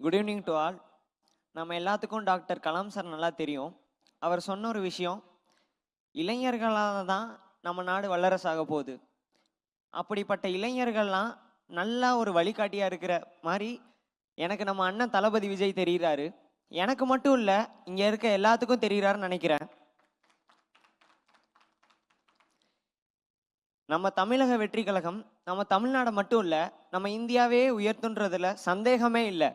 Good evening to all நம்ம எல்லாத்துக்கும் doctor Kalam sir நல்லா தெரியும். அவர் சொன்ன ஒரு விஷயம் இளைஞர்களால் தான் நம்ம நாடு வல்லரசாக போகுது. அப்படிப்பட்ட இளைஞர்கள்லாம் நல்லா ஒரு வழிகாட்டியாக இருக்கிற மாதிரி எனக்கு நம்ம அண்ணன் தளபதி விஜய் தெரிகிறாரு எனக்கு மட்டும் இல்லை இங்கே இருக்க எல்லாத்துக்கும் தெரிகிறாருன்னு நினைக்கிறேன். நம்ம தமிழக வெற்றி கழகம் நம்ம தமிழ்நாடு மட்டும் இல்லை நம்ம இந்தியாவே உயர்த்துன்றதுல சந்தேகமே இல்லை.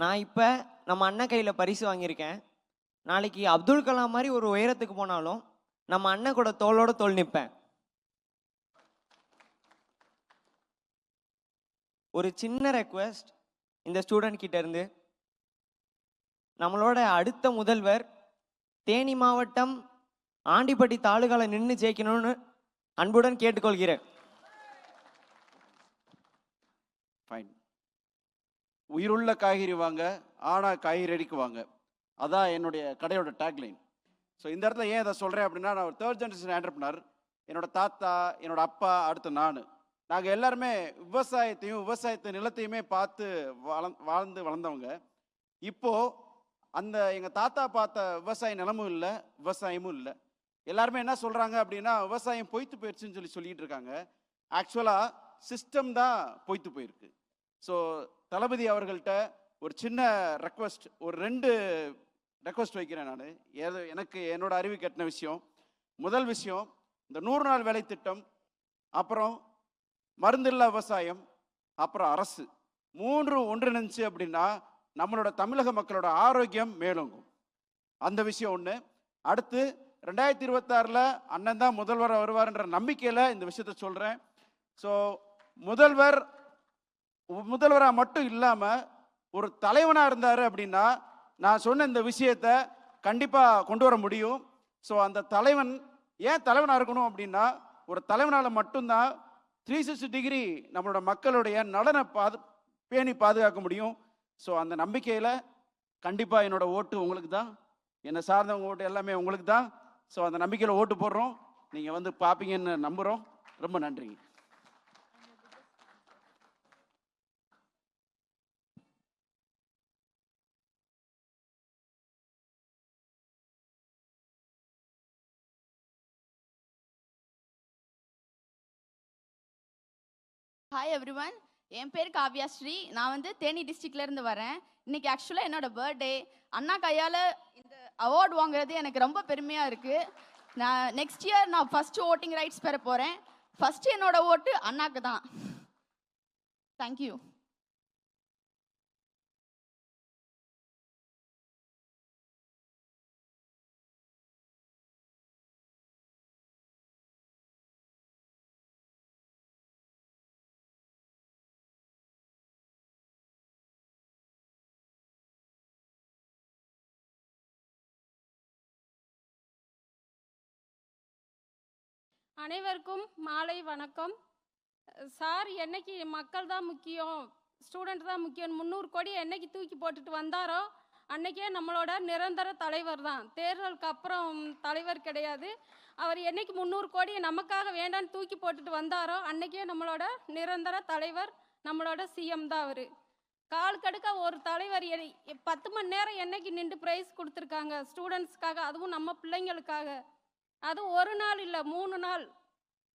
நான் இப்போ நம்ம அண்ணன் கையில் பரிசு வாங்கியிருக்கேன். நாளைக்கு அப்துல் கலாம் மாதிரி ஒரு உயரத்துக்கு போனாலும் நம்ம அண்ணன் கூட தோளோட தோல் நிற்பேன் ஒரு சின்ன ரெக்வஸ்ட் இந்த ஸ்டூடெண்ட் கிட்ட இருந்து. நம்மளோட அடுத்த முதல்வர் தேனி மாவட்டம் ஆண்டிப்பட்டி தாலுகால நின்று ஜெயிக்கணும்னு அன்புடன் கேட்டுக்கொள்கிறேன். ஃபைன் உயிருள்ள காய்கறி வாங்க ஆனா காய்கறி அடிக்கு வாங்க. அதான் என்னுடைய கடையோட டேக்லைன் ஸோ இந்த இடத்துல ஏன் இதை சொல்கிறேன் அப்படின்னா நான் ஒரு தேர்ட் ஜென்ரேஷன் ஆண்டர்பனர் என்னோட தாத்தா என்னோட அப்பா அடுத்து நான். நாங்கள் எல்லாருமே விவசாயத்தையும் விவசாயத்து நிலத்தையுமே பார்த்து வள வாழ்ந்து வளர்ந்தவங்க. இப்போது அந்த எங்கள் தாத்தா பார்த்த விவசாய நிலமும் இல்லை விவசாயமும் இல்லை. எல்லாருமே என்ன சொல்கிறாங்க அப்படின்னா விவசாயம் பொய்த்து போயிடுச்சுன்னு சொல்லி சொல்லிட்டு இருக்காங்க. ஆக்சுவலாக சிஸ்டம் தான் பொய்த்து போயிருக்கு. ஸோ தளபதி அவர்கள்ட்ட ஒரு சின்ன ரெக்வஸ்ட் ஒரு ரெண்டு ரெக்வஸ்ட் வைக்கிறேன் நான். ஏதோ எனக்கு என்னோட அறிவு கட்டின விஷயம். முதல் விஷயம் இந்த நூறு நாள் வேலை திட்டம் அப்புறம் மருந்தில்லா விவசாயம் அப்புறம் அரசு. மூன்று ஒன்றிணைஞ்சு அப்படின்னா நம்மளோட தமிழக மக்களோட ஆரோக்கியம் மேலோங்கும். அந்த விஷயம் ஒன்று அடுத்து ரெண்டாயிரத்தி இருபத்தாறில் அண்ணன் தான் முதல்வர் வருவார்ன்ற நம்பிக்கையில் இந்த விஷயத்த சொல்கிறேன் ஸோ முதல்வர் முதல்வராக மட்டும் இல்லாமல் ஒரு தலைவனாக இருந்தார் அப்படின்னா நான் சொன்ன இந்த விஷயத்த கண்டிப்பாக கொண்டு வர முடியும். ஸோ அந்த தலைவன் ஏன் தலைவனாக இருக்கணும் அப்படின்னா ஒரு தலைவனால் மட்டும்தான் த்ரீ சிக்ஸ்டி டிகிரி நம்மளோட மக்களுடைய நலனை பாது பேணி பாதுகாக்க முடியும். ஸோ அந்த நம்பிக்கையில் கண்டிப்பாக என்னோடய ஓட்டு உங்களுக்கு தான் என்னை சார்ந்தவங்க ஓட்டு எல்லாமே உங்களுக்கு தான் ஸோ அந்த நம்பிக்கையில் ஓட்டு போடுறோம். நீங்கள் வந்து பார்ப்பீங்கன்னு நம்புகிறோம் ரொம்ப நன்றிங்க ஹாய் எவ்ரிவன் என் பேர் காவ்யா ஸ்ரீ. நான் வந்து தேனி டிஸ்ட்ரிக்ட்லேருந்து வரேன். இன்னைக்கு ஆக்சுவலாக என்னோட பர்த்டே அண்ணா கையால் இந்த அவார்டு வாங்குறது எனக்கு ரொம்ப பெருமையாக இருக்குது நான் நெக்ஸ்ட் இயர் நான் ஃபஸ்ட்டு ஓட்டிங் ரைட்ஸ் பெற போகிறேன் ஃபஸ்ட்டு என்னோட ஓட்டு அண்ணாக்கு தான். தேங்க்யூ அனைவருக்கும் மாலை வணக்கம். சார் என்னைக்கு மக்கள் தான் முக்கியம் ஸ்டூடெண்ட் தான் முக்கியம் முந்நூறு கோடி என்னைக்கு தூக்கி போட்டுட்டு வந்தாரோ அன்னைக்கே நம்மளோட நிரந்தர தலைவர் தான். தேர்தலுக்கு அப்புறம் தலைவர் கிடையாது. அவர் என்னைக்கு முந்நூறு கோடி நமக்காக வேண்டான்னு தூக்கி போட்டுட்டு வந்தாரோ அன்னைக்கே நம்மளோட நிரந்தர தலைவர் நம்மளோட சிஎம் தான் அவர். கால் கடுக்க ஒரு தலைவர் பத்து மணி நேரம் என்னைக்கு நின்று ப்ரைஸ் கொடுத்துருக்காங்க ஸ்டூடெண்ட்ஸ்க்காக அதுவும் நம்ம பிள்ளைங்களுக்காக. அது ஒரு நாள் இல்லை மூணு நாள்.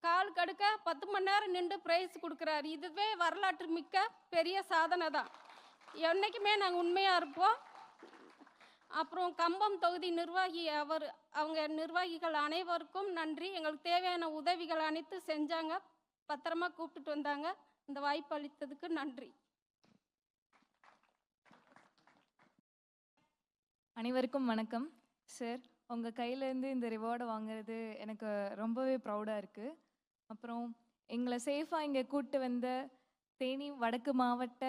கால் கடுக்க பத்து மணி நேரம் நின்று ப்ரைஸ் கொடுக்குறாரு. இதுவே வரலாற்று மிக்க பெரிய சாதனை தான். என்றைக்குமே நாங்கள் உண்மையாக இருப்போம். அப்புறம் கம்பம் தொகுதி நிர்வாகி அவர் அவங்க நிர்வாகிகள் அனைவருக்கும் நன்றி. எங்களுக்கு தேவையான உதவிகள் அனைத்து செஞ்சாங்க. பத்திரமா கூப்பிட்டுட்டு வந்தாங்க. இந்த வாய்ப்பு அளித்ததுக்கு நன்றி. அனைவருக்கும் வணக்கம் சார் உங்கள் கையிலேருந்து இந்த ரிவார்டை வாங்குறது எனக்கு ரொம்பவே ப்ரௌடாக இருக்குது அப்புறம் எங்களை சேஃபாக இங்கே கூப்பிட்டு வந்த தேனி வடக்கு மாவட்ட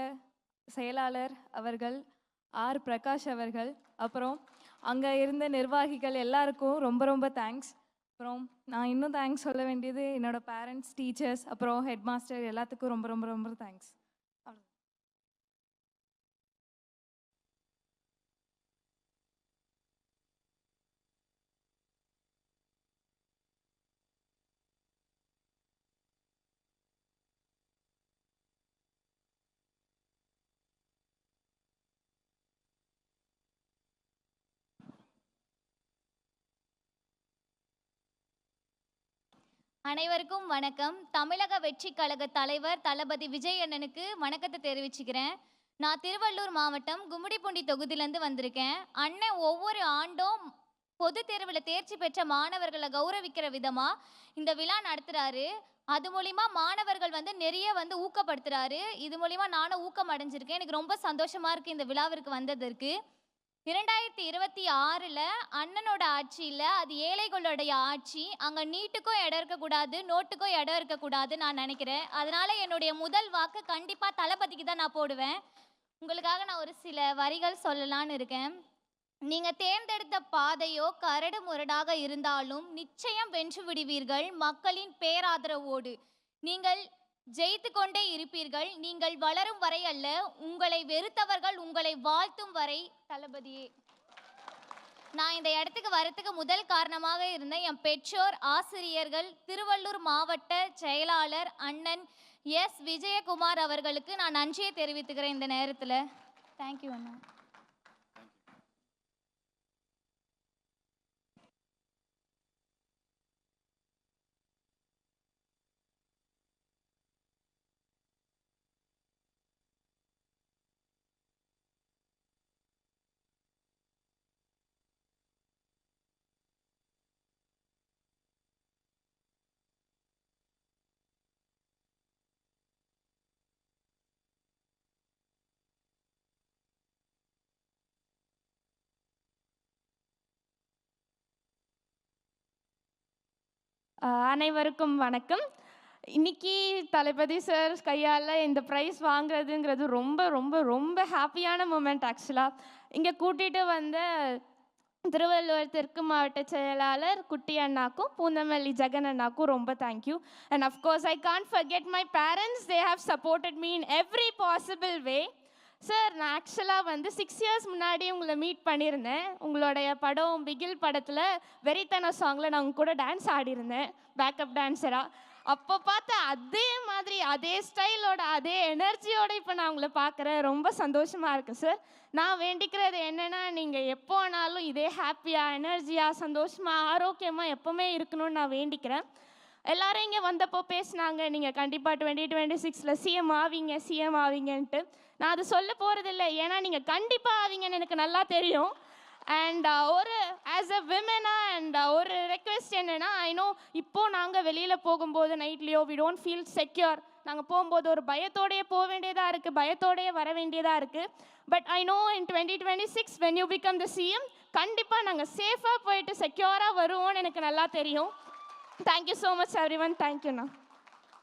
செயலாளர் அவர்கள் ஆர். பிரகாஷ் அவர்கள் அப்புறம் அங்கே இருந்த நிர்வாகிகள் எல்லாருக்கும் ரொம்ப ரொம்ப தேங்க்ஸ் அப்புறம் நான் இன்னும் தேங்க்ஸ் சொல்ல வேண்டியது என்னோட பேரண்ட்ஸ் டீச்சர்ஸ் அப்புறம் ஹெட் மாஸ்டர் எல்லாத்துக்கும் ரொம்ப ரொம்ப ரொம்ப தேங்க்ஸ் அனைவருக்கும் வணக்கம். தமிழக வெற்றி கழக தலைவர் தளபதி விஜய் அண்ணனுக்கு வணக்கத்தை தெரிவிச்சுக்கிறேன். நான் திருவள்ளூர் மாவட்டம் கும்மிடிப்பூண்டி தொகுதியிலேருந்து வந்திருக்கேன். அண்ணன் ஒவ்வொரு ஆண்டும் பொது தேர்வில் தேர்ச்சி பெற்ற மாணவர்களை கௌரவிக்கிற விதமாக இந்த விழா நடத்துகிறாரு அது மூலிமா மாணவர்கள் வந்து நிறைய வந்து ஊக்கப்படுத்துகிறாரு இது மூலிமா நானும் ஊக்கம் அடைஞ்சிருக்கேன். எனக்கு ரொம்ப சந்தோஷமாக இருக்குது இந்த விழாவிற்கு வந்ததற்கு. இரண்டாயிரத்தி இருபத்தி ஆறில் அண்ணனோட ஆட்சியில் அது ஏழைகளுடைய ஆட்சி. அங்கே நீட்டுக்கும் இடம் இருக்கக்கூடாது நோட்டுக்கும் இடம் இருக்கக்கூடாது நான் நினைக்கிறேன். அதனால் என்னுடைய முதல் வாக்கு கண்டிப்பாக தளபதிக்கு தான் நான் போடுவேன். உங்களுக்காக நான் ஒரு சில வரிகள் சொல்லலான்னு இருக்கேன். நீங்கள் தேர்ந்தெடுத்த பாதையோ கரடு முரடாக இருந்தாலும் நிச்சயம் வென்று விடுவீர்கள் மக்களின் பேராதரவோடு. நீங்கள் ஜெயித்து கொண்டே இருப்பீர்கள். நீங்கள் வளரும் வரை அல்ல உங்களை வெறுத்தவர்கள் உங்களை வாழ்த்தும் வரை தளபதியே. நான் இந்த இடத்துக்கு வரத்துக்கு முதல் காரணமாக இருந்த என் பெற்றோர் ஆசிரியர்கள் திருவள்ளூர் மாவட்ட செயலாளர் அண்ணன் எஸ். விஜயகுமார் அவர்களுக்கு நான் நன்றியை தெரிவித்துக்கிறேன் இந்த நேரத்தில். தேங்க்யூ அண்ணா. அனைவருக்கும் வணக்கம். இன்னைக்கு தளபதி சார் கையால் இந்த ப்ரைஸ் வாங்குறதுங்கிறது ரொம்ப ரொம்ப ரொம்ப ஹாப்பியான மூமெண்ட் ஆக்சுவலாக இங்கே கூட்டிகிட்டு வந்த திருவள்ளுவர் தெற்கு மாவட்ட செயலாளர் குட்டி அண்ணாக்கும் பூந்தமல்லி ஜெகன் அண்ணாக்கும் ரொம்ப thank you and of course I can't forget my parents they have supported me in every possible way sir நான் ஆக்சுவலாக வந்து சிக்ஸ் இயர்ஸ் முன்னாடி உங்களை மீட் பண்ணியிருந்தேன். உங்களுடைய படம் பிகில் படத்தில் வெறித்தன சாங்கில் நான் உங்க கூட டான்ஸ் ஆடியிருந்தேன். பேக்கப் டான்ஸராக அப்போ பார்த்த அதே மாதிரி அதே ஸ்டைலோட அதே எனர்ஜியோட இப்போ நான் உங்களை பார்க்குறேன். ரொம்ப சந்தோஷமாக இருக்குது சார் நான் வேண்டிக்கிறது என்னென்னா நீங்கள் எப்போ வேணாலும் இதே ஹாப்பியாக எனர்ஜியாக சந்தோஷமாக ஆரோக்கியமாக எப்போவுமே இருக்கணும்னு நான் வேண்டிக்கிறேன். எல்லாரும் இங்கே வந்தப்போ பேசினாங்க நீங்கள் கண்டிப்பாக டுவெண்ட்டி டுவெண்ட்டி சிக்ஸில் சிஎம் ஆவீங்க சிஎம் ஆவீங்கன்ட்டு. நான் அது சொல்ல போகிறதில்ல ஏன்னா நீங்கள் கண்டிப்பாக ஆவீங்கன்னு எனக்கு நல்லா தெரியும். அண்ட் uh, ஒரு ஆஸ் அ விமனா அண்ட் ஒரு ரெக்வெஸ்ட் என்னென்னா ஐ நோ இப்போது நாங்கள் வெளியில் போகும்போது நைட்லேயோ வி டோன்ட் ஃபீல் செக்யூர் நாங்கள் போகும்போது ஒரு பயத்தோடயே போக வேண்டியதாக இருக்குது பயத்தோடயே வர வேண்டியதாக இருக்குது but I know in twenty twenty six when you become the CM கண்டிப்பாக நாங்கள் சேஃபாக போயிட்டு செக்யூராக வருவோம்னு எனக்கு நல்லா தெரியும். Thank you so much, everyone. Thank you now.